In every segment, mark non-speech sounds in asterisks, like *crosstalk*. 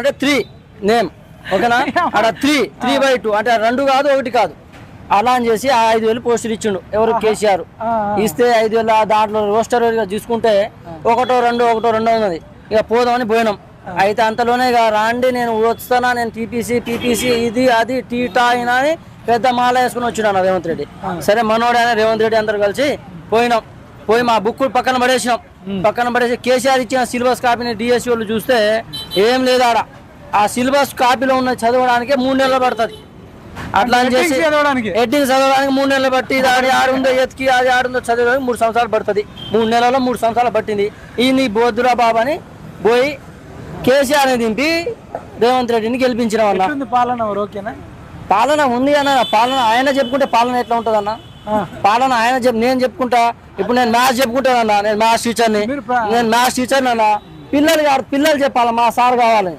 అంటే three name ఓకేనా? *laughs* అక్కడ త్రీ త్రీ బై టూ అంటే రెండు కాదు ఒకటి కాదు. అలా అని చేసి ఆ ఐదు వేలు పోస్టర్ ఇచ్చిండు. ఎవరు? కేసీఆర్. ఇస్తే ఐదు వేల దాంట్లో రోస్టర్ చూసుకుంటే ఒకటో రెండో ఒకటో రెండో ఉన్నది. ఇక పోదామని పోయినాం. అయితే అంతలోనే ఇక రాండి నేను వస్తానా నేను టీపీసీ పీపీసీ ఇది అది టీటా అయినా అని పెద్ద మాల వేసుకుని వచ్చినాను రేవంత్ రెడ్డి. సరే మనోడైనా రేవంత్ రెడ్డి అందరు కలిసి పోయినాం. పోయి మా బుక్ పక్కన పడేసినాం. పక్కన పడేసి కేసీఆర్ ఇచ్చిన సిలబస్ కాపీని డిఎస్సి వాళ్ళు చూస్తే ఏం లేదు ఆడ ఆ సిలబస్ కాపీలో ఉన్న చదవడానికి మూడు నెలలు పడుతుంది. అట్లా అని చేసి చదవడానికి? ఎడ్డింగ్ చదవడానికి మూడు నెలలు పట్టి ఇది ఆడి ఆడుందో ఎత్తికి అది ఆడుందో చదవడానికి మూడు సంవత్సరాలు పడుతుంది. మూడు నెలల్లో మూడు సంవత్సరాలు పట్టింది. ఈ నీ బోద్దురా బాబు అని పోయి కేసీఆర్ని దింపి రేవంత్ రెడ్డిని గెలిపించిన వాళ్ళ పాలన ఓకేనా? పాలన ఉంది అన్న పాలన ఆయన చెప్పుకుంటే పాలన ఎట్లా ఉంటుంది అన్న. పాలన ఆయన చెప్ నేను చెప్పుకుంటా. ఇప్పుడు నేను మ్యాథ్స్ చెప్పుకుంటానన్నా నేను మ్యాథ్స్ టీచర్ని నేను మ్యాథ్స్ టీచర్ని అన్న. పిల్లలు పిల్లలు చెప్పాలి మా సార్ కావాలి.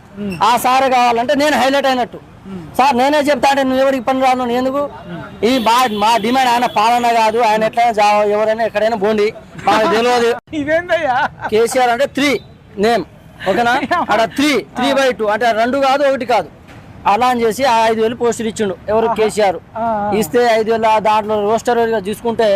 ఆ సార్ కావాలంటే నేను హైలైట్ అయినట్టు. సార్ నేనే చెప్తా అంటే నువ్వు ఎవరికి పని రాను? నేను ఎందుకు? ఈ మా మా డిమాండ్ ఆయన పాలన కాదు. ఆయన ఎట్లయినా ఎవరైనా ఎక్కడైనా పోండి. మాకు *laughs* తెలియదు. ఇదేందయ్యా? కేసీఆర్ అంటే త్రీ నేమ్ ఓకేనా? అక్కడ త్రీ త్రీ బై టూ అంటే రెండు కాదు ఒకటి కాదు. అలా అని చేసి ఆ ఐదు వేలు పోస్టర్ ఇచ్చిండు. ఎవరు కేసీఆర్. ఇస్తే ఐదు వేల దాంట్లో రోస్టర్ చూసుకుంటే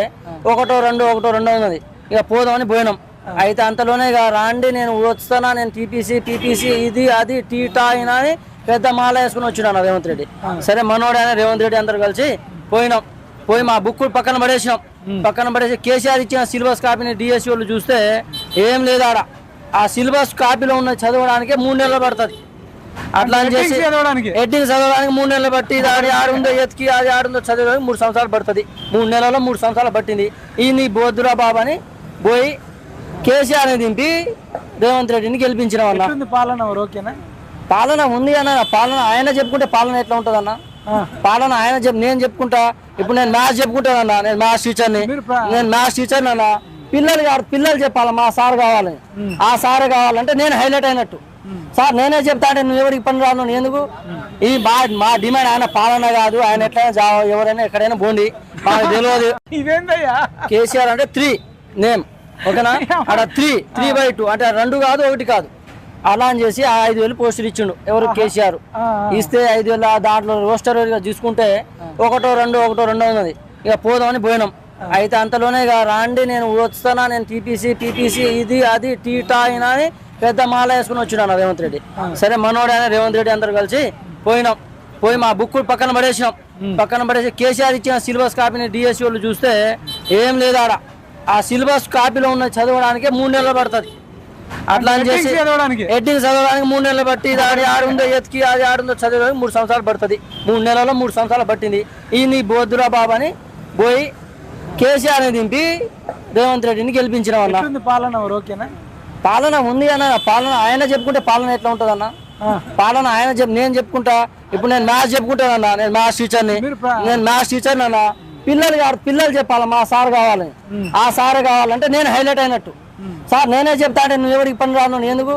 ఒకటో రెండో ఒకటో రెండో ఉన్నది. ఇక పోదామని పోయినాం. అయితే అంతలోనే ఇక రాండి నేను వస్తానా నేను టీపీసీ పీపీసీ ఇది అది టీటా అయినా అని పెద్ద మాల వేసుకుని వచ్చినాను రేవంత్ రెడ్డి. సరే మనోడైనా రేవంత్ రెడ్డి అందరు కలిసి పోయినాం. పోయి మా బుక్ పక్కన పడేసినాం. పక్కన పడేసి కేసీఆర్ ఇచ్చిన సిలబస్ కాపీని డిఎస్సి వాళ్ళు చూస్తే ఏం లేదు ఆడ. ఆ సిలబస్ కాపీలో ఉన్న చదవడానికి మూడు నెలలు పడుతుంది. అట్లా అని చేసి చదవడానికి. ఎడ్డింగ్ చదవడానికి మూడు నెలలు బట్టి ఇది ఆడి ఆడుందో ఎత్తికి అది ఆడుందో చదవడానికి మూడు సంవత్సరాలు పడుతుంది. మూడు నెలల్లో మూడు సంవత్సరాలు పట్టింది. ఈ నీ బోద్దురా బాబు అని పోయి కేసీఆర్ని దింపి రేవంత్ రెడ్డిని గెలిపించిన ఎట్లుంది పాలన ఓకేనా? పాలన ఉంది అన్న. పాలన ఆయన చెప్పుకుంటే పాలన ఎట్లా ఉంటుంది అన్న. పాలన ఆయన చెప్ నేను చెప్పుకుంటా. ఇప్పుడు నేను మ్యాథ్స్ చెప్పుకుంటానన్నా నేను మ్యాథ్స్ టీచర్ని. నేను మ్యాథ్స్ టీచర్ని అన్న. పిల్లలు పిల్లలు చెప్పాలి మా సార్ కావాలి. ఆ సార్ కావాలంటే నేను హైలైట్ అయినట్టు. సార్ నేనే చెప్తా అంటే నువ్వు ఎవరికి పని రాను? ఎందుకు? ఈ మా మా డిమాండ్ ఆయన పాలన కాదు ఆయన ఎట్లయినా ఎవరైనా ఎక్కడైనా పోండి. మాకు తెలియదు. ఇదేందయ్యా? కేసీఆర్ అంటే త్రీ నేమ్ ఓకేనా? అక్కడ త్రీ త్రీ బై టూ అంటే రెండు కాదు ఒకటి కాదు. అలా అని చేసి ఆ ఐదు వేలు పోస్టర్ ఇచ్చిండు ఎవరు? కేసీఆర్. ఇస్తే ఐదు వేల దాంట్లో రోస్టర్ చూసుకుంటే ఒకటో రెండో ఒకటో రెండో ఉన్నది. ఇక పోదామని పోయినాం. అయితే అంతలోనే ఇక రాండి నేను వస్తానా నేను టీపీసీ పీపీసీ ఇది అది టీటా అయినా అని పెద్ద మాల వేసుకుని వచ్చినాను రేవంత్ రెడ్డి. సరే మనోడైనా రేవంత్ రెడ్డి అందరు కలిసి పోయినాం. పోయి మా బుక్ పక్కన పడేసినాం. పక్కన పడేసి కేసీఆర్ ఇచ్చిన సిలబస్ కాపీని డిఎస్సి వాళ్ళు చూస్తే ఏం లేదు ఆడ ఆ సిలబస్ కాపీలో ఉన్న చదవడానికి మూడు నెలలు పడుతుంది. అట్లా అని చేసి చదవడానికి? ఎడ్డింగ్ చదవడానికి మూడు నెలలు పట్టి ఇది ఆడి ఆడుందో ఎత్తికి అది ఆడుందో చదవడానికి మూడు సంవత్సరాలు పడుతుంది. మూడు నెలల్లో మూడు సంవత్సరాలు పట్టింది. ఈ నీ బోద్దురా బాబు అని పోయి కేసీఆర్ని దింపి రేవంత్ రెడ్డిని గెలిపించిన వాళ్ళ పాలన ఓకేనా? పాలన ఉంది అన్న పాలన ఆయన చెప్పుకుంటే పాలన ఎట్లా ఉంటుంది అన్న పాలన ఆయన చెప్ నేను చెప్పుకుంటా ఇప్పుడు నేను మ్యాథ్స్ చెప్పుకుంటానన్నా నేను మ్యాథ్స్ టీచర్ని. నేను మ్యాథ్స్ టీచర్ని అన్న పిల్లలు కాదు పిల్లలు చెప్పాలి మా సార్ కావాలి. ఆ సార్ కావాలంటే నేను హైలైట్ అయినట్టు. సార్ నేనే చెప్తా అంటే నువ్వు ఎవరికి పని రాను ఎందుకు?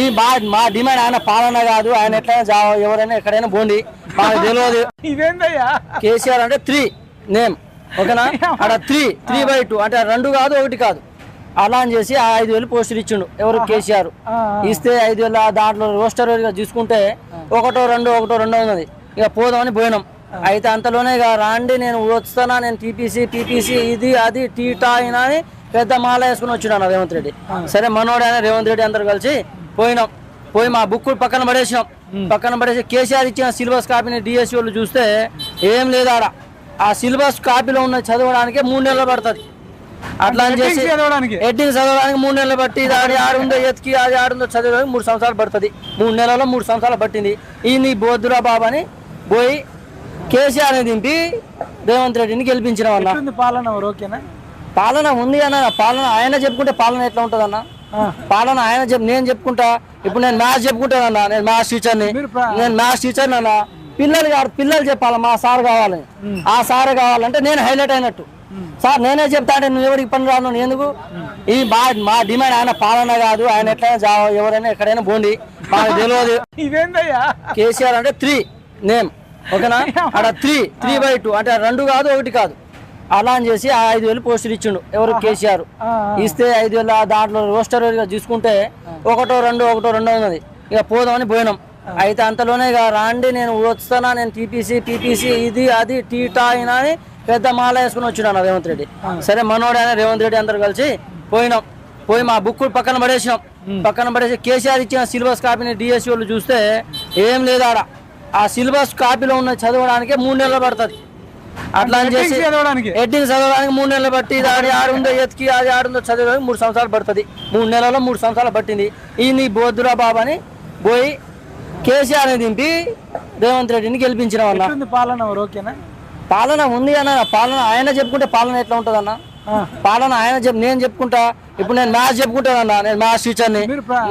ఈ మా మా డిమాండ్ ఆయన పాలన కాదు ఆయన ఎట్లయినా ఎవరైనా ఎక్కడైనా పోండి. మాకు తెలియదు. *laughs* ఇదేందయ్యా? కేసీఆర్ అంటే త్రీ నేమ్ ఓకేనా? *laughs* అక్కడ త్రీ త్రీ బై టూ అంటే రెండు కాదు ఒకటి కాదు. అలా అని చేసి ఆ ఐదు వేలు పోస్టర్ ఇచ్చిండు. ఎవరు కేసీఆర్. ఇస్తే ఐదు వేల దాంట్లో రోస్టర్ చూసుకుంటే ఒకటో రెండో ఒకటో రెండో ఉన్నది. ఇక పోదామని పోయినాం. అయితే అంతలోనే ఇక రాండి నేను వస్తానా నేను టీపీసీ పీపీసీ ఇది అది టీటా అయినా అని పెద్ద మాల వేసుకుని వచ్చినాను రేవంత్ రెడ్డి. సరే మనోడైనా రేవంత్ రెడ్డి అందరు కలిసి పోయినాం. పోయి మా బుక్ పక్కన పడేసినాం. పక్కన పడేసి కేసీఆర్ ఇచ్చిన సిలబస్ కాపీని డిఎస్సి వాళ్ళు చూస్తే ఏం లేదు ఆడ ఆ సిలబస్ కాపీలో ఉన్న చదవడానికి మూడు నెలలు పడుతుంది. అట్లా అని చేసి చదవడానికి. ఎడ్డింగ్ చదవడానికి మూడు నెలలు బట్టి ఆడి ఆడుందో ఎత్తికి అది ఆడుందో చదవడానికి మూడు సంవత్సరాలు పడుతుంది. మూడు నెలల్లో మూడు సంవత్సరాలు పట్టింది. ఈ నీ బోద్దురా బాబు అని పోయి కేసీఆర్ని దింపి రేవంత్ రెడ్డిని గెలిపించిన పాలన ఓకేనా? పాలన ఉంది అన్న. పాలన ఆయన చెప్పుకుంటే పాలన ఎట్లా ఉంటుంది అన్న? పాలన ఆయన చెప్ నేను చెప్పుకుంటా. ఇప్పుడు నేను మ్యాథ్స్ చెప్పుకుంటానన్నా నేను మ్యాథ్స్ టీచర్ని. నేను మ్యాథ్స్ టీచర్ని అన్న. పిల్లలు కాదు పిల్లలు చెప్పాలి మా సార్ కావాలి. ఆ సార్ కావాలంటే నేను హైలైట్ అయినట్టు. సార్ నేనే చెప్తా అంటే నువ్వు ఎవరికి పని రాను? ఎందుకు? ఈ మా మా డిమాండ్ ఆయన పాలన కాదు. ఆయన ఎట్లయినా ఎవరైనా ఎక్కడైనా పోండి. మాకు తెలియదు. ఇదేందయ్యా? కేసీఆర్ అంటే త్రీ నేమ్. ఓకేనా? అక్కడ త్రీ త్రీ బై టూ. అంటే రెండు కాదు ఒకటి కాదు. అలా అని చేసి ఆ ఐదు వేలు పోస్టర్ ఇచ్చిండు. ఎవరు? కేసీఆర్. ఇస్తే ఐదు వేల దాంట్లో రోస్టర్ చూసుకుంటే ఒకటో రెండో ఒకటో రెండో ఉన్నది. ఇక పోదామని పోయినాం. అయితే అంతలోనే ఇక రాండి నేను వస్తానా నేను టీపీసీ పీపీసీ ఇది అది టీటా అయినా అని పెద్ద మాల వేసుకుని వచ్చినాను రేవంత్ రెడ్డి. సరే మనోడు రేవంత్ రెడ్డి అందరు కలిసి పోయినాం. పోయి మా బుక్ పక్కన పడేసినాం. పక్కన పడేసి కేసీఆర్ ఇచ్చిన సిలబస్ కాపీని డిఎస్సి వాళ్ళు చూస్తే ఏం లేదు ఆడ. ఆ సిలబస్ కాపీలో ఉన్న చదవడానికే మూడు నెలలు పడుతుంది. అట్లా అని చేసి చదవడానికి? ఎడ్డింగ్ చదవడానికి మూడు నెలలు పట్టి ఇది అది ఆడుందో ఎత్తికి అది ఆడుందో చదవడానికి మూడు సంవత్సరాలు పడుతుంది. మూడు నెలల్లో మూడు సంవత్సరాలు పట్టింది. ఈ నీ బోధురా బాబు అని పోయి కేసీఆర్ని దింపి రేవంత్ రెడ్డిని గెలిపించిన ఎట్లుంది పాలన ఓకేనా? పాలన ఉంది అన్న పాలన ఆయన చెప్పుకుంటే పాలన ఎట్లా ఉంటుంది అన్న పాలన ఆయన నేను చెప్పుకుంటా ఇప్పుడు నేను మ్యాథ్స్ చెప్పుకుంటానన్నా నేను మ్యాథ్స్ టీచర్ని.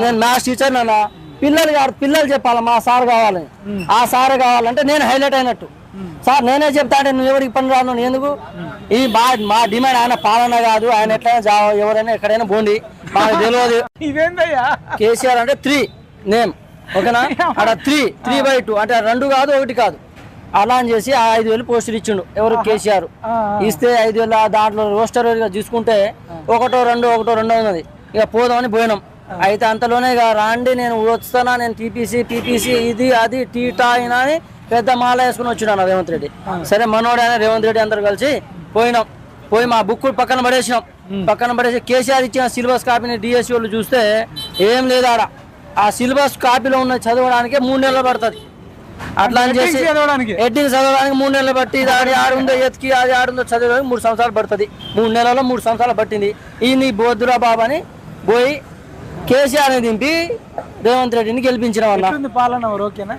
నేను మ్యాథ్స్ టీచర్ని అన్న పిల్లలు కాదు పిల్లలు చెప్పాలి మా సార్ కావాలని ఆ సార్ కావాలంటే నేను హైలైట్ అయినట్టు. సార్ నేనే చెప్తా అంటే నువ్వు ఎవరికి పని రాను ఎందుకు? ఈ మా మా డిమాండ్ ఆయన పాలన కాదు ఆయన ఎట్లయినా ఎవరైనా ఎక్కడైనా పోండి. మాకు తెలియదు. *laughs* కేసీఆర్ అంటే త్రీ నేమ్ ఓకేనా? అక్కడ త్రీ త్రీ బై టూ అంటే రెండు కాదు ఒకటి కాదు. అలా అని చేసి ఆ ఐదు వేలు పోస్టులు ఇచ్చిండు. ఎవరు కేసీఆర్. ఇస్తే ఐదు వేల దాంట్లో రోస్టర్ చూసుకుంటే ఒకటో రెండో ఒకటో రెండో ఉన్నది. ఇక పోదామని పోయినాం. అయితే అంతలోనే ఇక రాండి నేను వస్తానా నేను టీపీసీ పీపీసీ ఇది అది టీటా అయినా అని పెద్ద మాల వేసుకుని వచ్చినాను రేవంత్ రెడ్డి. సరే మనోడు ఆయన రేవంత్ రెడ్డి అందరు కలిసి పోయినాం. పోయి మా బుక్ పక్కన పడేసినాం. పక్కన పడేసి కేసీఆర్ ఇచ్చిన సిలబస్ కాపీని డిఎస్సి వాళ్ళు చూస్తే ఏం లేదు ఆడ ఆ సిలబస్ కాపీలో ఉన్న చదవడానికే మూడు నెలలు పడుతుంది. అట్లా అని చేసి ఎడ్డింగ్ చదవడానికి మూడు నెలలు పట్టి ఇది ఆడి ఆడుందో ఎత్తికి అది ఆడుందో చదవడానికి మూడు సంవత్సరాలు పడుతుంది. మూడు నెలల్లో మూడు సంవత్సరాలు పట్టింది. ఈ నీ బోధురా బాబు అని పోయి కేసీఆర్ని దింపి రేవంత్ రెడ్డిని గెలిపించిన ఎట్లుంది పాలన ఓకేనా?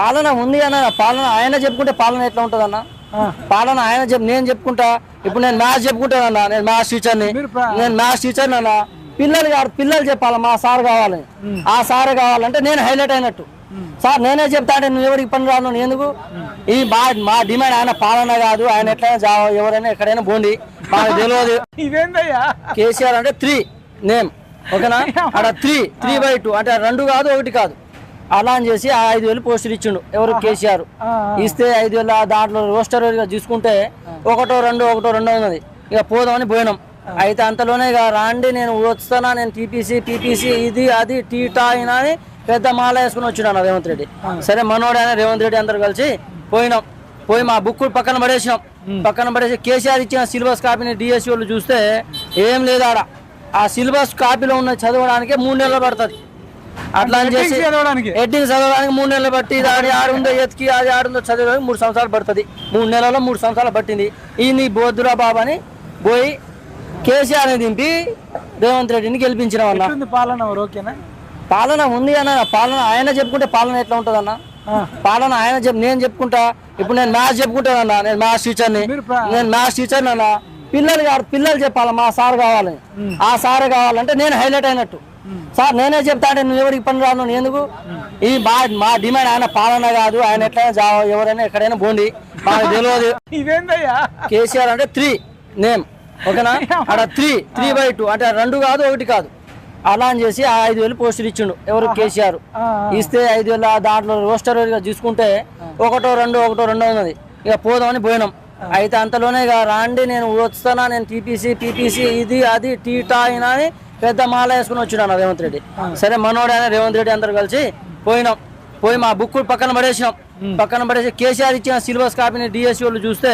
పాలన ఉంది అన్న. పాలన ఆయన చెప్పుకుంటే పాలన ఎట్లా ఉంటుంది అన్న? పాలన ఆయన చెప్ నేను చెప్పుకుంటా. ఇప్పుడు నేను మ్యాథ్స్ చెప్పుకుంటానన్నా నేను మ్యాథ్స్ టీచర్ని. నేను మ్యాథ్స్ టీచర్ని అన్న. పిల్లలు కాదు పిల్లలు చెప్పాలి మా సార్ కావాలని ఆ సార్ కావాలంటే నేను హైలైట్ అయినట్టు. సార్ నేనే చెప్తా అంటే నువ్వు ఎవరికి పని రాను? ఎందుకు? ఈ మా మా డిమాండ్ ఆయన పాలన కాదు. ఆయన ఎట్లయినా ఎవరైనా ఎక్కడైనా పోండి. మాకు తెలియదు. ఇదేందయ్యా? కేసీఆర్ అంటే త్రీ నేమ్. ఓకేనా? అక్కడ త్రీ త్రీ బై టూ. అంటే రెండు కాదు ఒకటి కాదు. అలా అని చేసి ఆ ఐదు వేలు పోస్టులు ఇచ్చిండు ఎవరు? కేసీఆర్. ఇస్తే ఐదు వేల దాంట్లో రోస్టర్ చూసుకుంటే ఒకటో రెండో ఒకటో రెండో ఉన్నది. ఇక పోదామని పోయినాం. అయితే అంతలోనే ఇక రాండి నేను వస్తానా నేను టీపీసీ పీపీసీ ఇది అది టీటా అయినా అని పెద్ద మాల వేసుకుని వచ్చినాను రేవంత్ రెడ్డి. సరే మనోడు ఆయన రేవంత్ రెడ్డి అందరు కలిసి పోయినాం. పోయి మా బుక్ పక్కన పడేసినాం. పక్కన పడేసి కేసీఆర్ ఇచ్చిన సిలబస్ కాపీని డిఎస్సి వాళ్ళు చూస్తే ఏం లేదు ఆడ. ఆ సిలబస్ కాపీలో ఉన్న చదవడానికే మూడు నెలలు పడుతుంది. అట్లా అని చేసి ఎడ్డింగ్ చదవడానికి మూడు నెలలు పట్టి ఇది ఆడి ఆడుందో ఎత్తికి అది ఆడుందో చదవడానికి మూడు సంవత్సరాలు పడుతుంది. మూడు నెలల్లో మూడు సంవత్సరాలు పట్టింది. ఈ నీ బోధురా బాబు అని పోయి కేసీఆర్ని దింపి రేవంత్ రెడ్డిని గెలిపించిన ఎట్లుంది పాలన ఓకేనా? పాలన ఉంది అన్న పాలన ఆయన చెప్పుకుంటే పాలన ఎట్లా ఉంటుంది అన్న పాలన ఆయన చెప్ నేను చెప్పుకుంటా ఇప్పుడు నేను మ్యాథ్స్ చెప్పుకుంటానన్నా నేను మ్యాథ్స్ టీచర్ని. నేను మ్యాథ్స్ టీచర్ని అన్న పిల్లలు కాదు పిల్లలు చెప్పాలి మా సార్ కావాలని ఆ సార్ కావాలంటే నేను హైలైట్ అయినట్టు. సార్ నేనే చెప్తా అంటే నువ్వు ఎవరికి పని రాను నేను ఎందుకు? ఈ మా మా డిమాండ్ ఆయన పాలన కాదు ఆయన ఎట్లయినా ఎవరైనా ఎక్కడైనా పోండి. మాకు తెలియదు. *laughs* ఇదేందయ్యా? కేసీఆర్ అంటే త్రీ నేమ్ ఓకేనా? అక్కడ త్రీ త్రీ బై టూ అంటే రెండు కాదు ఒకటి కాదు. అలా అని చేసి ఆ ఐదు వేలు పోస్టులు ఇచ్చిండు. ఎవరు కేసీఆర్. ఇస్తే ఐదు వేల దాంట్లో రోస్టర్ చూసుకుంటే ఒకటో రెండో ఒకటో రెండో ఉన్నది. ఇక పోదామని పోయినాం. అయితే అంతలోనే ఇక రాండి నేను వస్తానా నేను టీపీసీ పీపీసీ ఇది అది టీటా అయినా అని పెద్ద మాల వేసుకుని వచ్చినాను రేవంత్ రెడ్డి. సరే మనోడు ఆయన రేవంత్ రెడ్డి అందరు కలిసి పోయినాం. పోయి మా బుక్ పక్కన పడేసినాం. పక్కన పడేసి కేసీఆర్ ఇచ్చిన సిలబస్ కాపీని డిఎస్సి వాళ్ళు చూస్తే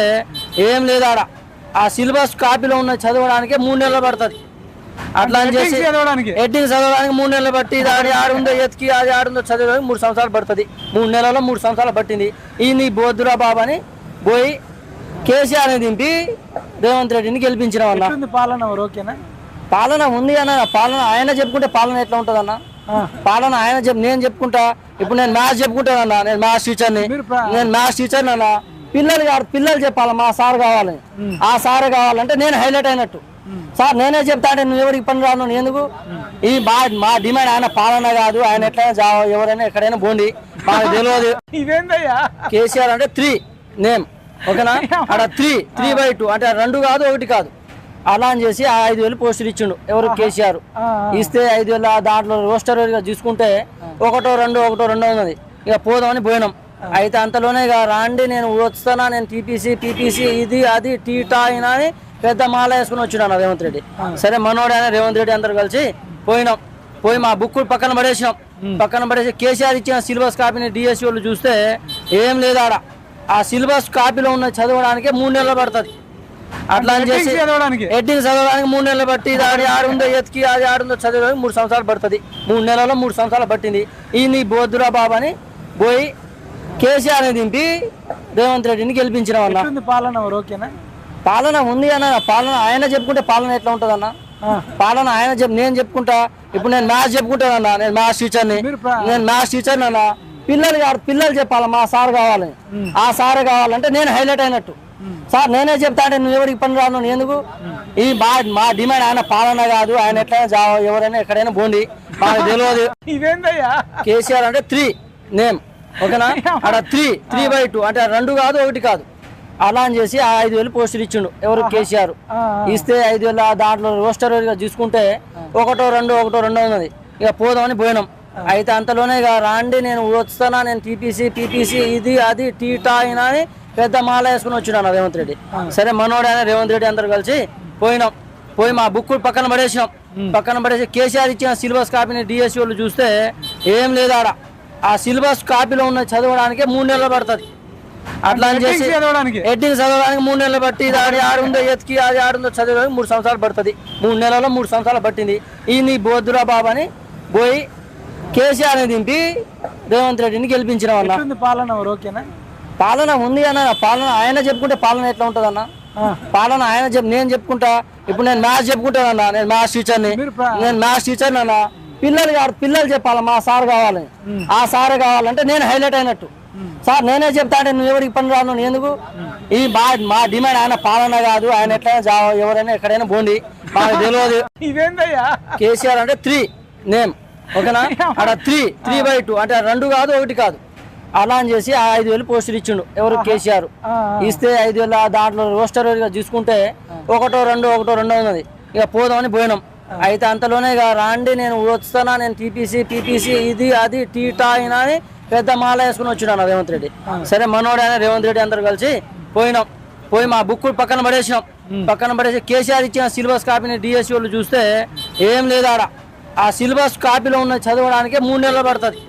ఏం లేదు ఆడ ఆ సిలబస్ కాపీలో ఉన్న చదవడానికే మూడు నెలలు పడుతుంది. అట్లా అని చేసి ఎడ్డింగ్ చదవడానికి మూడు నెలలు పట్టి ఇది ఆడి ఆడుందో ఎత్తికి అది ఆడుందో చదవడానికి మూడు సంవత్సరాలు పడుతుంది. మూడు నెలల్లో మూడు సంవత్సరాలు పట్టింది. ఈ నీ బోధురా బాబు అని పోయి కేసీఆర్ని దింపి రేవంత్ రెడ్డిని గెలిపించిన ఎట్లుంది పాలన ఓకేనా? పాలన ఉంది అన్న. పాలన ఆయన చెప్పుకుంటే పాలన ఎట్లా ఉంటుంది అన్న? పాలన ఆయన నేను చెప్పుకుంటా. ఇప్పుడు నేను మ్యాథ్స్ చెప్పుకుంటానన్నా నేను మ్యాథ్స్ టీచర్ని నేను మ్యాథ్స్ టీచర్ని అన్న. పిల్లలు పిల్లలు చెప్పాలి మా సార్ కావాలని ఆ సార్ కావాలంటే నేను హైలైట్ అయినట్టు. సార్ నేనే చెప్తా అంటే నువ్వు ఎవరికి పని రాను నేను ఎందుకు? ఈ మా మా డిమాండ్ ఆయన పాలన కాదు ఆయన ఎట్లయినా ఎవరైనా ఎక్కడైనా పోండి. మాకు తెలియదు. ఇదేందయ్యా? కేసీఆర్ అంటే త్రీ నేమ్ ఓకేనా? అక్కడ త్రీ త్రీ బై టూ అంటే రెండు కాదు ఒకటి కాదు. అలా అని చేసి ఆ ఐదు వేలు పోస్టులు ఇచ్చిండు ఎవరు? కేసీఆర్. ఇస్తే ఐదు వేల దాంట్లో రోస్టర్ చూసుకుంటే ఒకటో రెండో ఒకటో రెండో ఉన్నది. ఇక పోదామని పోయినాం. అయితే అంతలోనే ఇక రాండి నేను వస్తానా నేను టీపీసీ పీపీసీ ఇది అది టీటా అయినా అని పెద్ద మాల వేసుకుని వచ్చినాను రేవంత్ రెడ్డి. సరే మనోడు ఆయన రేవంత్ రెడ్డి అందరు కలిసి పోయినాం. పోయి మా బుక్ పక్కన పడేసినాం. పక్కన పడేసి కేసీఆర్ ఇచ్చిన సిలబస్ కాపీని డిఎస్సి వాళ్ళు చూస్తే ఏం లేదు ఆడ. ఆ సిలబస్ కాపీలో ఉన్న చదవడానికి మూడు నెలలు పడుతుంది. అట్లా అని చేసి చదవడానికి? ఎడ్డిని చదవడానికి మూడు నెలలు పట్టి అది ఆడుందో ఎత్తికి అది ఆడుందో చదవడానికి మూడు సంవత్సరాలు పడుతుంది. మూడు నెలల్లో మూడు సంవత్సరాలు పట్టింది. ఈ నీ బోధురా బాబు అని పోయి కేసీఆర్ని దింపి రేవంత్ రెడ్డిని గెలిపించినాం అన్న. ఎట్లుంది పాలన ఓకేనా? పాలన ఉంది అన్న పాలన ఆయన చెప్పుకుంటే పాలన ఎట్లా ఉంటుంది అన్న? పాలన ఆయన చెప్ నేను చెప్పుకుంటా ఇప్పుడు నేను మ్యాథ్స్ చెప్పుకుంటానన్నా నేను మ్యాథ్స్ టీచర్ని నేను మ్యాథ్స్ టీచర్ అన్న. పిల్లలు కాదు పిల్లలు చెప్పాలి మా సార్ కావాలి. ఆ సార్ కావాలంటే నేను హైలైట్ అయినట్టు. సార్ నేనే చెప్తా అంటే నువ్వు ఎవరికి పని రాను ఎందుకు? ఈ మా మా డిమాండ్ ఆయన పాలన కాదు ఆయన ఎట్లయినా ఎవరైనా ఎక్కడైనా పోండి. మాకు తెలియదు. *laughs* ఇదేందయ్యా? కేసీఆర్ అంటే త్రీ నేమ్ ఓకేనా? అక్కడ త్రీ త్రీ బై టూ అంటే రెండు కాదు ఒకటి కాదు. అలా అని చేసి ఆ ఐదు వేలు పోస్టులు ఇచ్చిండు. ఎవరు కేసీఆర్. ఇస్తే ఐదు వేల దాంట్లో రోస్టర్ చూసుకుంటే ఒకటో రెండో ఒకటో రెండో ఉన్నది. ఇక పోదామని పోయినాం. అయితే అంతలోనే ఇక రాండి నేను వస్తానా నేను టీపీసీ పీపీసీ ఇది అది టీటా అయినా అని పెద్ద మాల వేసుకుని వచ్చినాను రేవంత్ రెడ్డి. సరే మనోడు రేవంత్ రెడ్డి అందరు కలిసి పోయినాం. పోయి మా బుక్ పక్కన పడేసినాం. పక్కన పడేసి కేసీఆర్ ఇచ్చిన సిలబస్ కాపీని డిఎస్సి వాళ్ళు చూస్తే ఏం లేదు ఆడ. ఆ సిలబస్ కాపీలో ఉన్న చదవడానికి మూడు నెలలు పడుతుంది. అట్లా అని చేసి ఎడ్డిని చదవడానికి మూడు నెలలు పట్టి అది ఆడుందో ఎత్తికి అది ఆడుందో చదవడానికి మూడు సంవత్సరాలు పడుతుంది. మూడు నెలల్లో మూడు సంవత్సరాలు పట్టింది. ఈ నీ బోధురా బాబు అని పోయి కేసీఆర్ని దింపి రేవంత్ రెడ్డిని గెలిపించినాం అన్న. పాలన ఓకేనా? పాలన ఉంది అన్న. పాలన ఆయన చెప్పుకుంటే పాలన ఎట్లా ఉంటుంది అన్న పాలన ఆయన నేను చెప్పుకుంటా? ఇప్పుడు నేను మ్యాథ్స్ చెప్పుకుంటానన్నా నేను మ్యాథ్స్ టీచర్ని. నేను మ్యాథ్స్ టీచర్ని అన్న పిల్లలు కాదు పిల్లలు చెప్పాలి మా సార్ కావాలి. ఆ సార్ కావాలంటే నేను హైలైట్ అయినట్టు. సార్ నేనే చెప్తా అంటే నువ్వు ఎవరికి పని రాను ఎందుకు? ఈ మా మా డిమాండ్ ఆయన పాలన కాదు ఆయన ఎట్లయినా ఎవరైనా ఎక్కడైనా పోండి. మాకు తెలియదు. కేసీఆర్ అంటే త్రీ నేమ్ ఓకేనా? అక్కడ త్రీ త్రీ బై టూ అంటే రెండు కాదు ఒకటి కాదు. అలా అని చేసి ఆ ఐదు వేలు పోస్టులు ఇచ్చిండు ఎవరు? కేసీఆర్. ఇస్తే ఐదు వేల దాంట్లో రోస్టర్ చూసుకుంటే ఒకటో రెండో ఒకటో రెండో ఉన్నది. ఇక పోదామని పోయినాం. అయితే అంతలోనే ఇక రాండి నేను వస్తానా నేను టీపీసీ పీపీసీ ఇది అది టీటా అయినా అని పెద్ద మాల వేసుకుని వచ్చినాను రేవంత్ రెడ్డి. సరే మనోడు ఆయన రేవంత్ రెడ్డి అందరు కలిసి పోయినాం. పోయి మా బుక్ పక్కన పడేసినాం. పక్కన పడేసి కేసీఆర్ ఇచ్చిన సిలబస్ కాపీని డిఎస్సి వాళ్ళు చూస్తే ఏం లేదు ఆడ. ఆ సిలబస్ కాపీలో ఉన్న చదవడానికి మూడు నెలలు పడుతుంది.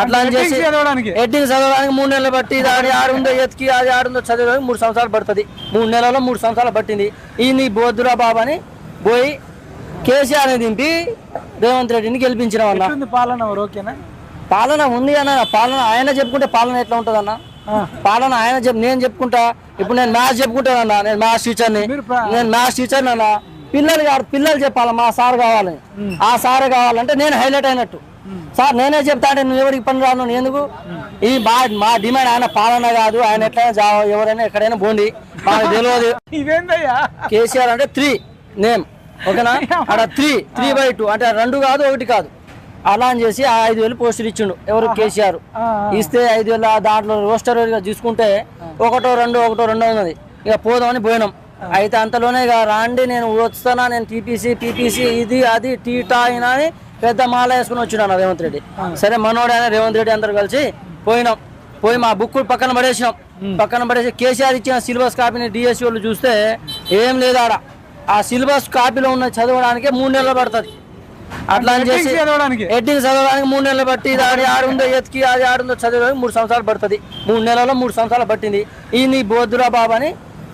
అట్లా అని చేసి చదవడానికి? ఎడ్డిని చదవడానికి మూడు నెలలు పట్టి అది ఆడుందో ఎత్తికి అది ఆడుందో చదవడానికి మూడు సంవత్సరాలు పడుతుంది. మూడు నెలల్లో మూడు సంవత్సరాలు పట్టింది. ఈ నీ బోధురా బాబు అని పోయి కేసీఆర్ని దింపి రేవంత్ రెడ్డిని గెలిపించినాం ఎట్లుంది పాలన ఓకేనా? పాలన ఉంది అన్న పాలన ఆయన చెప్పుకుంటే పాలన ఎట్లా ఉంటుంది అన్న పాలన ఆయన నేను చెప్పుకుంటా ఇప్పుడు నేను మ్యాథ్స్ చెప్పుకుంటానన్నా నేను మ్యాథ్స్ టీచర్ని నేను మ్యాథ్స్ టీచర్ని అన్న. పిల్లలు కాదు పిల్లలు చెప్పాలి మా సార్ కావాలి. ఆ సార్ కావాలంటే నేను హైలైట్ అయినట్టు. సార్ నేనే చెప్తా అంటే నువ్వు ఎవరికి పని రాను ఎందుకు? ఈ మా మా డిమాండ్ ఆయన పాలన కాదు ఆయన ఎట్లయినా ఎవరైనా ఎక్కడైనా పోండి. మాకు *laughs* తెలియదు. కేసీఆర్ అంటే త్రీ నేమ్ ఓకేనా? అక్కడ త్రీ త్రీ బై టూ అంటే రెండు కాదు ఒకటి కాదు. అలా అని చేసి ఆ ఐదు వేలు పోస్టులు ఇచ్చిండు. ఎవరు కేసీఆర్. ఇస్తే ఐదు వేల దాంట్లో రోస్టర్ చూసుకుంటే ఒకటో రెండో ఒకటో రెండో ఉన్నది. ఇక పోదామని పోయినాం. అయితే అంతలోనే ఇక రాండి నేను వస్తానా నేను టీపీసీ పీపీసీ ఇది అది టీటా అయినా అని పెద్ద మాల వేసుకుని వచ్చినాను రేవంత్ రెడ్డి. సరే మనోడు ఆయన రేవంత్ రెడ్డి అందరు కలిసి పోయినాం. పోయి మా బుక్ పక్కన పడేసినాం. పక్కన పడేసి కేసీఆర్ ఇచ్చిన సిలబస్ కాపీని డిఎస్సి వాళ్ళు చూస్తే ఏం లేదు ఆడ. ఆ సిలబస్ కాపీలో ఉన్న చదవడానికి మూడు నెలలు పడుతుంది. అట్లా అని చేసి చదవడానికి. ఎడ్డిని చదవడానికి మూడు నెలలు పట్టి అది ఆడుందో ఎత్తికి అది ఆడుందో చదవడానికి మూడు సంవత్సరాలు పడుతుంది. మూడు నెలల్లో మూడు సంవత్సరాలు పట్టింది. ఈ నీ బోధురా బాబు అని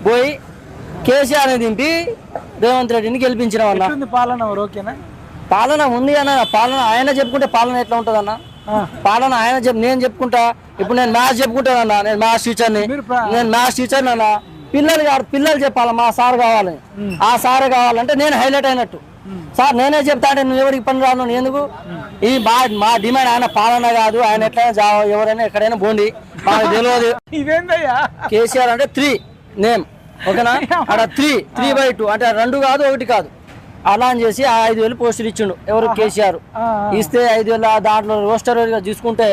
పోయి కేసీఆర్ని దింపి రేవంత్ రెడ్డిని గెలిపించినాం అన్న. పాలన ఓకేనా? పాలన ఉంది అన్న. పాలన ఆయన చెప్పుకుంటే పాలన ఎట్లా ఉంటుంది అన్న? పాలన ఆయన చెప్ నేను చెప్పుకుంటా. ఇప్పుడు నేను మ్యాథ్స్ చెప్పుకుంటానన్నా నేను మ్యాథ్స్ టీచర్ని. నేను మ్యాథ్స్ టీచర్ని అన్న. పిల్లలు కాదు పిల్లలు చెప్పాలి? మా సార్ కావాలి. ఆ సార్ కావాలంటే నేను హైలైట్ అయినట్టు. సార్ నేనే చెప్తా అంటే నువ్వు ఎవరికి పని రాను? ఎందుకు? ఈ మా మా డిమాండ్ ఆయన పాలన కాదు. ఆయన ఎట్లయినా ఎవరైనా ఎక్కడైనా పోండి. మాకు తెలియదు. ఇదేందయ్యా? కేసీఆర్ అంటే త్రీ నేమ్ ఓకేనా? అక్కడ త్రీ త్రీ బై టూ అంటే రెండు కాదు ఒకటి కాదు. అలా అని చేసి ఆ ఐదు వేలు పోస్టులు ఇచ్చిండు. ఎవరు? కేసీఆర్. ఇస్తే ఐదు వేల దాంట్లో రోస్టర్గా చూసుకుంటే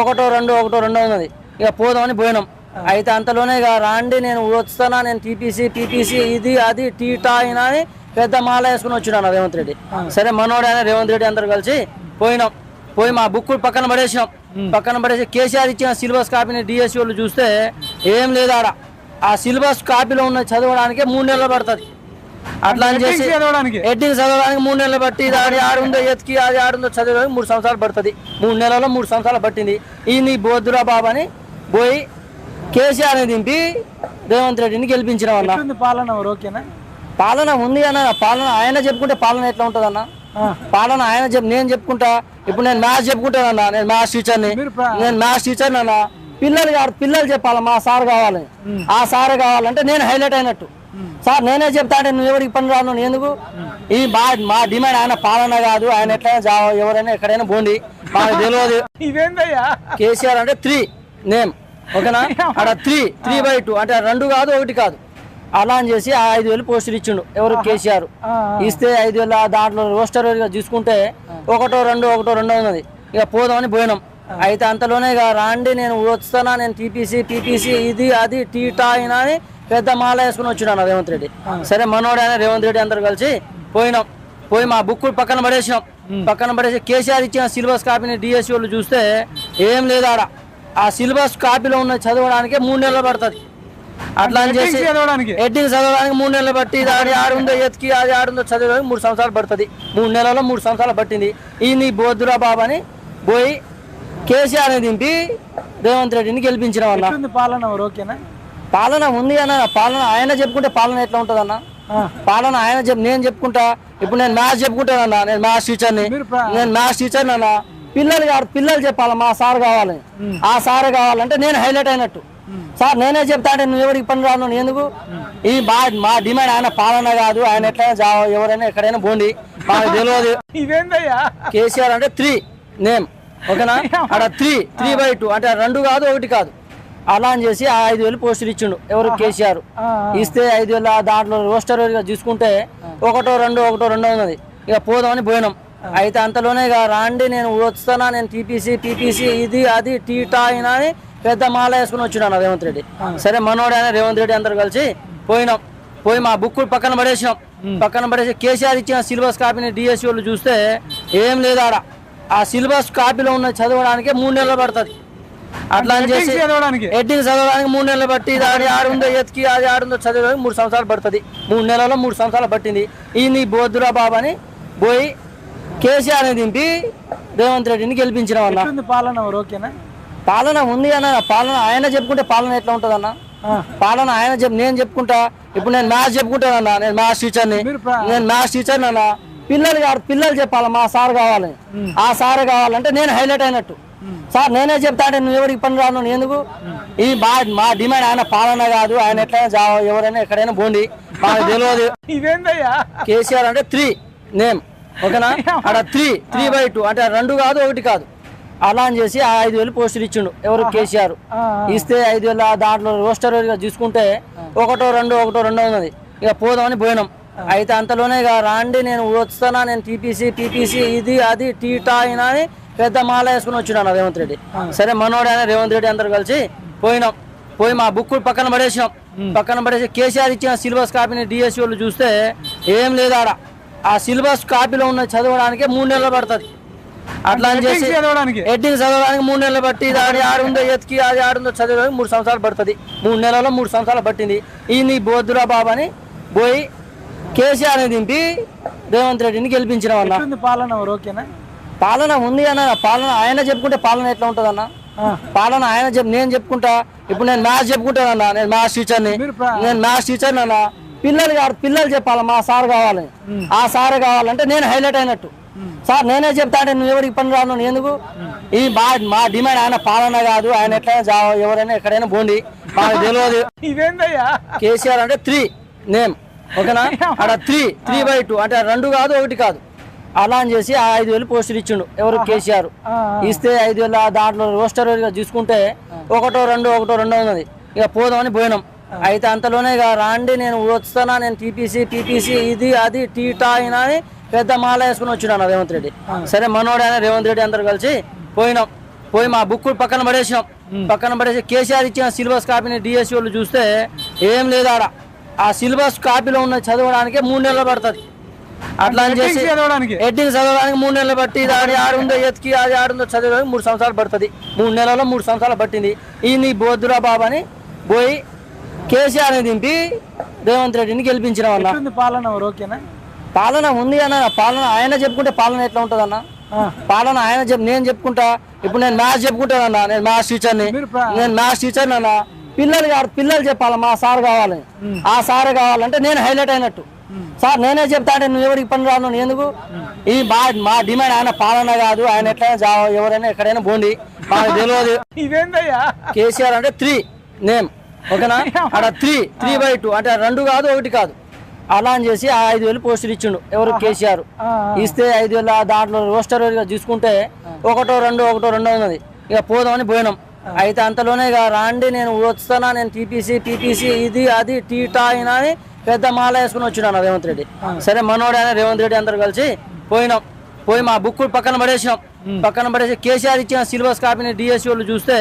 ఒకటో రెండో ఒకటో రెండో ఉన్నది. ఇక పోదామని పోయినాం. అయితే అంతలోనే ఇక రాండి నేను వస్తానా? నేను టీపీసీ పీపీసీ ఇది అది టీటా అయినా అని పెద్ద మాల వేసుకుని వచ్చినాను రేవంత్ రెడ్డి. సరే మనోడు ఆయన రేవంత్ రెడ్డి అందరు కలిసి పోయినాం. పోయి మా బుక్ పక్కన పడేసినాం. పక్కన పడేసి కేసీఆర్ ఇచ్చిన సిలబస్ కాపీని డిఎస్సి వాళ్ళు చూస్తే ఏం లేదు ఆడ ఆ సిలబస్ కాపీలో ఉన్న చదవడానికి మూడు నెలలు పడుతుంది. అట్లా అని చేసి చదవడానికి? ఎడ్డింగ్ చదవడానికి మూడు నెలలు పట్టి ఇది అది ఆడుందో ఎత్తికి అది ఆడుందో చదవడానికి మూడు సంవత్సరాలు పడుతుంది. మూడు నెలల్లో మూడు సంవత్సరాలు పట్టింది. ఈ నీ బోద్దురా బాబు అని పోయి కేసీఆర్ దింపి రేవంత్ రెడ్డిని గెలిపించిన ఎట్లుంది పాలన ఓకేనా? పాలన ఉంది అన్న పాలన ఆయన చెప్పుకుంటే పాలన ఎట్లా ఉంటుంది అన్న. పాలన ఆయన చెప్ నేను చెప్పుకుంటా ఇప్పుడు నేను మ్యాథ్స్ చెప్పుకుంటానన్న నేను మ్యాథ్స్ టీచర్ని. నేను మ్యాథ్స్ టీచర్ని అన్న పిల్లలు కాదు పిల్లలు చెప్పాలి మా సార్ కావాలి. ఆ సార్ కావాలంటే నేను హైలైట్ అయినట్టు. సార్ నేనే చెప్తా అంటే నువ్వు ఎవరికి పని రాను నేను ఎందుకు? ఈ మా మా డిమాండ్ ఆయన పాలన కాదు ఆయన ఎట్లయినా ఎవరైనా ఎక్కడైనా పోండి. మాకు *laughs* తెలియదు. ఇదేందయ్యా? కేసీఆర్ అంటే త్రీ నేమ్ ఓకేనా? *laughs* అక్కడ త్రీ త్రీ బై టూ అంటే రెండు కాదు ఒకటి కాదు. అలా అని చేసి ఆ ఐదు వేలు పోస్టులు ఇచ్చిండు. ఎవరు కేసీఆర్. ఇస్తే ఐదు వేల దాంట్లో రోస్టర్ చూసుకుంటే ఒకటో రెండో ఒకటో రెండో ఉన్నది. ఇక పోదామని పోయినాం. అయితే అంతలోనే ఇక రాండి నేను వస్తానా నేను టీపీసీ పీపీసీ ఇది అది టీటా అయినా అని పెద్ద మాల వేసుకుని వచ్చినాను రేవంత్ రెడ్డి. సరే మనోడు అయినా రేవంత్ రెడ్డి అందరు కలిసి పోయినాం. పోయి మా బుక్ పక్కన పడేసినాం. పక్కన పడేసి కేసీఆర్ ఇచ్చిన సిలబస్ కాపీని డిఎస్సి వాళ్ళు చూస్తే ఏం లేదు ఆడ. ఆ సిలబస్ కాపీలో ఉన్న చదవడానికి మూడు నెలలు పడుతుంది. అట్లా అని చేసి ఎడ్డింగ్ చదవడానికి మూడు నెలలు పట్టి ఇది అది ఆడుందో ఎత్తికి అది ఆడుందో చదవడానికి మూడు సంవత్సరాలు పడుతుంది. మూడు నెలల్లో మూడు సంవత్సరాలు పట్టింది. ఈ నీ బోద్దురా బాబు అని పోయి కేసీఆర్ దింపి రేవంత్ రెడ్డిని గెలిపించిన అన్న. పాలన ఓకేనా? పాలన ఉంది అన్న. పాలన ఆయన చెప్పుకుంటే పాలన ఎట్లా ఉంటుంది అన్న. పాలన ఆయన చెప్ నేను చెప్పుకుంటా. ఇప్పుడు నేను మ్యాథ్స్ చెప్పుకుంటానన్నా నేను మ్యాథ్స్ టీచర్ని. నేను మ్యాథ్స్ టీచర్ని అన్న. పిల్లలు కాదు పిల్లలు చెప్పాలి మా సార్ కావాలి. ఆ సార్ కావాలంటే నేను హైలైట్ అయినట్టు. సార్ నేనే చెప్తా అంటే నువ్వు ఎవరికి పని రాను? ఎందుకు? ఈ మా మా డిమాండ్ ఆయన పాలన కాదు ఆయన ఎట్లయినా ఎవరైనా ఎక్కడైనా పోండి. మాకు తెలియదు. ఇదేందయ్యా? కేసీఆర్ అంటే త్రీ నేమ్ ఓకేనా? అక్కడ త్రీ త్రీ బై టూ అంటే రెండు కాదు ఒకటి కాదు. అలా అని చేసి ఆ ఐదు వేలు పోస్టులు ఇచ్చిండు ఎవరు? కేసీఆర్. ఇస్తే ఐదు వేల దాంట్లో రోస్టర్ చూసుకుంటే ఒకటో రెండో ఒకటో రెండో ఉన్నది. ఇక పోదామని పోయినాం. అయితే అంతలోనే ఇక రాండి నేను వస్తానా నేను టీపీసీ పీపీసీ ఇది అది టీటా అయినా అని పెద్ద మాల వేసుకుని వచ్చినాను రేవంత్ రెడ్డి. సరే మనోడు రేవంత్ రెడ్డి అందరు కలిసి పోయినాం. పోయి మా బుక్ పక్కన పడేసినాం. పక్కన పడేసి కేసీఆర్ ఇచ్చిన సిలబస్ కాపీని డిఎస్సి వాళ్ళు చూస్తే ఏం లేదు ఆడ. ఆ సిలబస్ కాపీలో ఉన్న చదవడానికి మూడు నెలలు పడుతుంది. అట్లా అని చేసి ఎడ్డింగ్ చదవడానికి మూడు నెలలు పట్టి ఇది అది ఆడుందో ఎత్తికి అది ఆడుందో చదవడానికి మూడు సంవత్సరాలు పడుతుంది. మూడు నెలల్లో మూడు సంవత్సరాలు పట్టింది. ఈ నీ బోద్దురా బాబు అని పోయి కేసీఆర్ దింపి రేవంత్ రెడ్డిని గెలిపించిన ఎట్లుంది పాలన ఓకేనా? పాలన ఉంది అన్న పాలన ఆయన చెప్పుకుంటే పాలన ఎట్లా ఉంటుంది అన్న పాలన ఆయన నేను చెప్పుకుంటా ఇప్పుడు నేను మ్యాథ్స్ చెప్పుకుంటానన్నా నేను మ్యాథ్స్ టీచర్ని. నేను మ్యాథ్స్ టీచర్ని అన్న పిల్లలు కాదు పిల్లలు చెప్పాలి మా సార్ కావాలి. ఆ సార్ కావాలంటే నేను హైలైట్ అయినట్టు. సార్ నేనే చెప్తా అంటే నువ్వు ఎవరికి పని రాను ఎందుకు? ఈ మా మా డిమాండ్ ఆయన పాలన కాదు ఆయన ఎట్లయినా ఎవరైనా ఎక్కడైనా పోండి. మాకు తెలియదు. కేసీఆర్ అంటే త్రీ నేమ్ ఓకేనా? అక్కడ త్రీ త్రీ బై టూ అంటే రెండు కాదు ఒకటి కాదు. అలా అని చేసి ఆ ఐదు వేలు పోస్టులు ఇచ్చిండు. ఎవరు కేసీఆర్. ఇస్తే ఐదు వేల దాంట్లో రోస్టర్ చూసుకుంటే ఒకటో రెండో ఒకటో రెండో ఉన్నది. ఇక పోదామని పోయినాం. అయితే అంతలోనే ఇక రాండి నేను వస్తానా నేను టీపీసీ పీపీసీ ఇది అది టీటా అయినా అని పెద్ద మాల వేసుకుని వచ్చినాను రేవంత్ రెడ్డి. సరే మనోడు రేవంత్ రెడ్డి అందరు కలిసి పోయినాం. పోయి మా బుక్ పక్కన పడేసినాం. పక్కన పడేసి కేసీఆర్ ఇచ్చిన సిలబస్ కాపీని డిఎస్సి వాళ్ళు చూస్తే ఏం లేదు ఆడ. ఆ సిలబస్ కాపీలో ఉన్న చదవడానికి మూడు నెలలు పడుతుంది. అట్లా అని చేసి Headings చదవడానికి. ఎడ్డింగ్ చదవడానికి మూడు నెలలు పట్టి ఇది అది ఆడుందో ఎత్తికి అది ఆడుందో చదవడానికి మూడు సంవత్సరాలు పడుతుంది. మూడు నెలల్లో మూడు సంవత్సరాలు పట్టింది. ఈ నీ బోద్దురా బాబు అని పోయి కేసీఆర్ దింపి రేవంత్ రెడ్డిని గెలిపించిన అన్న. పాలన ఓకేనా? పాలన ఉంది అన్న. పాలన ఆయన చెప్పుకుంటే పాలన ఎట్లా ఉంటుంది అన్న? పాలన ఆయన చెప్ నేను చెప్పుకుంటా. ఇప్పుడు నేను మ్యాథ్స్ చెప్పుకుంటానన్నా నేను మ్యాథ్స్ టీచర్ని. నేను మ్యాథ్స్ టీచర్ని అన్న. పిల్లలు పిల్లలు చెప్పాలి మా సార్ కావాలి. ఆ సార్ కావాలంటే నేను హైలైట్ అయినట్టు. సార్ నేనే చెప్తా అంటే నువ్వు ఎవరికి పని రాను? నేను ఎందుకు? ఈ మా మా డిమాండ్ ఆయన పాలన కాదు. ఆయన ఎట్లయినా ఎవరైనా ఎక్కడైనా పోండి. మాకు తెలియదు. ఇదేందయ్యా? కేసీఆర్ అంటే త్రీ నేమ్. ఓకేనా? అక్కడ త్రీ త్రీ బై టూ. అంటే రెండు కాదు ఒకటి కాదు. అలా అని చేసి ఆ ఐదు వేలు పోస్టులు ఇచ్చిండు ఎవరు? కేసీఆర్. ఇస్తే ఐదు వేల దాంట్లో రోస్టర్ చూసుకుంటే ఒకటో రెండో ఒకటో రెండో ఉన్నది. ఇక పోదామని పోయినాం. అయితే అంతలోనే ఇక రాండి నేను వస్తానా నేను టీపీసీ పీపీసీ ఇది అది టీటా అయినా అని పెద్ద మాల వేసుకుని వచ్చినాను రేవంత్ రెడ్డి. సరే మనోడు అయినా రేవంత్ రెడ్డి అందరు కలిసి పోయినాం. పోయి మా బుక్ పక్కన పడేసినాం. పక్కన పడేసి కేసీఆర్ ఇచ్చిన సిలబస్ కాపీని డిఎస్సి వాళ్ళు చూస్తే ఏం లేదు ఆడ. ఆ సిలబస్ కాపీలో ఉన్న చదవడానికి మూడు నెలలు పడుతుంది. అట్లా అని చేసి ఎడ్డింగ్ చదవడానికి మూడు నెలలు పట్టి ఇది అది ఆడుందో ఎత్తికి అది ఆడుందో చదవడానికి మూడు సంవత్సరాలు పడుతుంది. మూడు నెలల్లో మూడు సంవత్సరాలు పట్టింది. ఈ నీ బోద్దురా బాబు అని పోయి కేసీఆర్ దింపి రేవంత్ రెడ్డిని గెలిపించినాం ఎట్లుంది పాలన ఓకేనా? పాలన ఉంది అన్న పాలన ఆయన చెప్పుకుంటే పాలన ఎట్లా ఉంటుంది అన్న. పాలన ఆయన చెప్ నేను చెప్పుకుంటా ఇప్పుడు నేను మ్యాథ్స్ చెప్పుకుంటానన్నా నేను మ్యాథ్స్ టీచర్ని. నేను మ్యాథ్స్ టీచర్ అన్న పిల్లలు కాదు పిల్లలు చెప్పాలి మా సార్ కావాలని ఆ సార్ కావాలంటే నేను హైలైట్ అయినట్టు. సార్ నేనే చెప్తా అంటే నువ్వు ఎవరికి పని రాను ఎందుకు? ఇది మా మా డిమాండ్ ఆయన పాలన కాదు ఆయన ఎట్లయినా ఎవరైనా ఎక్కడైనా పోండి. మాకు తెలియదు. *laughs* ఇదేందయ్యా? కేసీఆర్ అంటే త్రీ నేమ్ ఓకేనా? అక్కడ త్రీ త్రీ బై టూ అంటే రెండు కాదు ఒకటి కాదు. అలా అని చేసి ఆ ఐదు వేలు పోస్టులు ఇచ్చిండు. ఎవరు కేసీఆర్. ఇస్తే ఐదు వేల దాంట్లో రోస్టర్ చూసుకుంటే ఒకటో రెండో ఒకటో రెండో ఉన్నది. ఇక పోదామని పోయినాం. అయితే అంతలోనే ఇక రాండి నేను వస్తానా నేను టీపీసీ పీపీసీ ఇది అది టీటా అయినా అని పెద్ద మాల వేసుకుని వచ్చినాను రేవంత్ రెడ్డి. సరే మనోడు అయినా రేవంత్ రెడ్డి అందరు కలిసి పోయినాం. పోయి మా బుక్ పక్కన పడేసినాం. పక్కన పడేసి కేసీఆర్ ఇచ్చిన సిలబస్ కాపీని డిఎస్సి వాళ్ళు చూస్తే